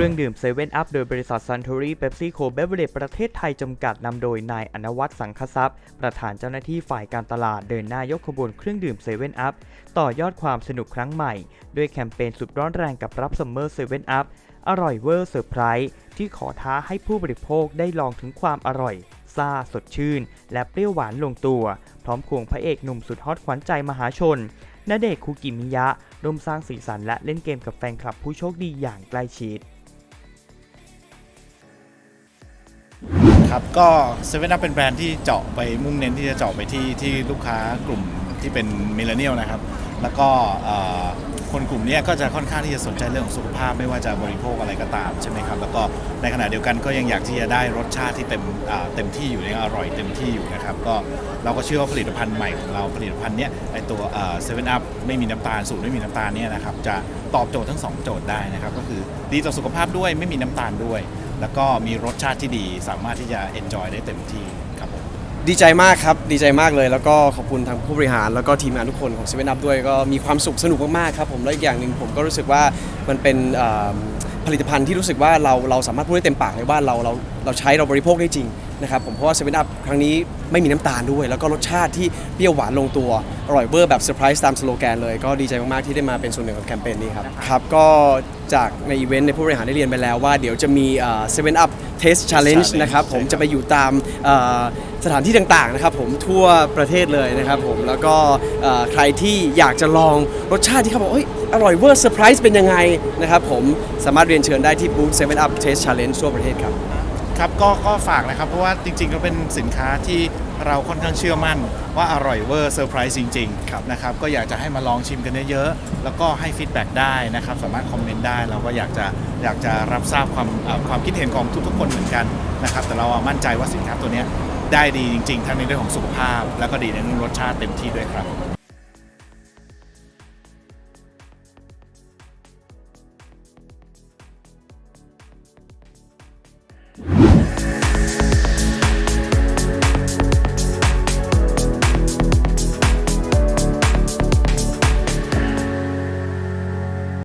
เรื่องดื่มเซเว่นอัพโดยบริษัทซันท r รี่เบปซี่โคเบเวอเรจประเทศไทยจำกัดนำโดยนายอนวัฒน์สังคทรัพย์ ประธานเจ้าหน้าที่ฝ่ายการตลาดเดินหน้ายกขบวนเครื่องดื่มเซเว่นอัพต่อยอดความสนุกครั้งใหม่ ด้วยแคมเปญสุดร้อนแรงกับรับซัมเมอร์เซเว่นอัพอร่อยเวอร์เซอร์ไพรส์ที่ขอท้าให้ผู้บริโภคได้ลองถึงความอร่อยซาสดชื่น และเปรี้ยวหวานลงตัว พร้อมควงพระเอกหนุ่มสุดฮอตขวัญใจมหาชนณเดชน์คุกิมิยะร่วมสร้างสีสันและเล่นเกมกับแฟนคลับผู้โชคดีอย่างใกล้ชิด ครับก็เซเว่นอัพเป็นแบรนด์ที่เจาะไปมุ่งเน้นที่จะเจาะไปที่ที่ลูกค้ากลุ่มที่เป็นมิเลเนียลนะครับ แล้วก็คนกลุ่มนี้ก็จะค่อนข้างที่จะสนใจเรื่องของสุขภาพไม่ว่าจะบริโภคอะไรก็ตามใช่ไหมครับ แล้วก็ในขณะเดียวกันก็ยังอยากที่จะได้รสชาติที่เต็มเต็มที่อยู่ยังอร่อยเต็มที่อยู่นะครับ ก็เราก็เชื่อว่าผลิตภัณฑ์ใหม่ของเราผลิตภัณฑ์เนี้ยไอตัวเซเว่นอัพไม่มีน้ำตาลสูตรไม่มีน้ำตาลเนี่ยนะครับจะตอบโจทย์ทั้งสองโจทย์ได้นะครับ ก็คือดีต่อสุขภาพด้วยไม่มีน้ำตาลด้วย แล้วก็มีรสชาติที่ดีสามารถที่จะ enjoy ได้เต็มที่ครับผมดีใจมากครับ ดีใจมากเลย แล้วก็ขอบคุณทางผู้บริหาร แล้วก็ทีมงานทุกคนของ7 e เ e ่ e ด้วย ก็มีความสุขสนุกมากๆครับผม และอีกอย่างหนึ่งผมก็รู้สึกว่ามันเป็นเอ่อผลิตภัณฑ์ที่รู้สึกว่าเราเราสามารถพูดได้เต็มปากเลยว่าเราเราเราใช้เราบริโภคได้จริงนะครับผม เพราะว่า7 e เ e ่ e ครั้งนี้ไม่มีน้ำตาลด้วย แล้วก็รสชาติที่เปรี้ยวหวานลงตัว อร่อยเวอร์แบบเซอร์ไพรส์ตามสโลแกนเลย ก็ดีใจมากๆที่ได้มาเป็นส่วนหนึ่งของแคมเปญนี้ครับ ครับ ก็ จากในอีเวนต์ในผู้บริหารได้เรียนไปแล้วว่าเดี๋ยวจะมีเอ่อ7 Up Taste Challenge Challenge นะครับผมใช่ครับจะไปอยู่ตามเอ่อสถานที่ต่างๆนะครับผมทั่วประเทศเลยนะครับผมแล้วก็เอ่อใครที่อยากจะลองรสชาติที่เขาบอกเอ้ยอร่อยเวอร์เซอร์ไพรส์เป็นยังไงนะครับผมสามารถเรียนเชิญได้ที่บูธ7 Up Taste Challenge ทั่วประเทศครับ ครับก็ก็ฝากนะครับ เพราะว่าจริงๆ ก็เป็นสินค้าที่เราค่อนข้างเชื่อมั่น ว่าอร่อยเวอร์เซอร์ไพรส์จริงๆนะครับก็อยากจะให้มาลองชิมกันเยอะๆ แล้วก็ให้ฟีดแบ็กได้นะครับ สามารถคอมเมนต์ได้เราก็อยากจะอยากจะรับทราบความเอ่อความคิดเห็นของทุกๆคนเหมือนกันนะครับ แต่เราอะมั่นใจว่าสินค้าตัวเนี้ยได้ดีจริงๆ ทั้งในเรื่องของสุขภาพ แล้วก็ดีในเรื่องรสชาติเต็มที่ด้วยครับ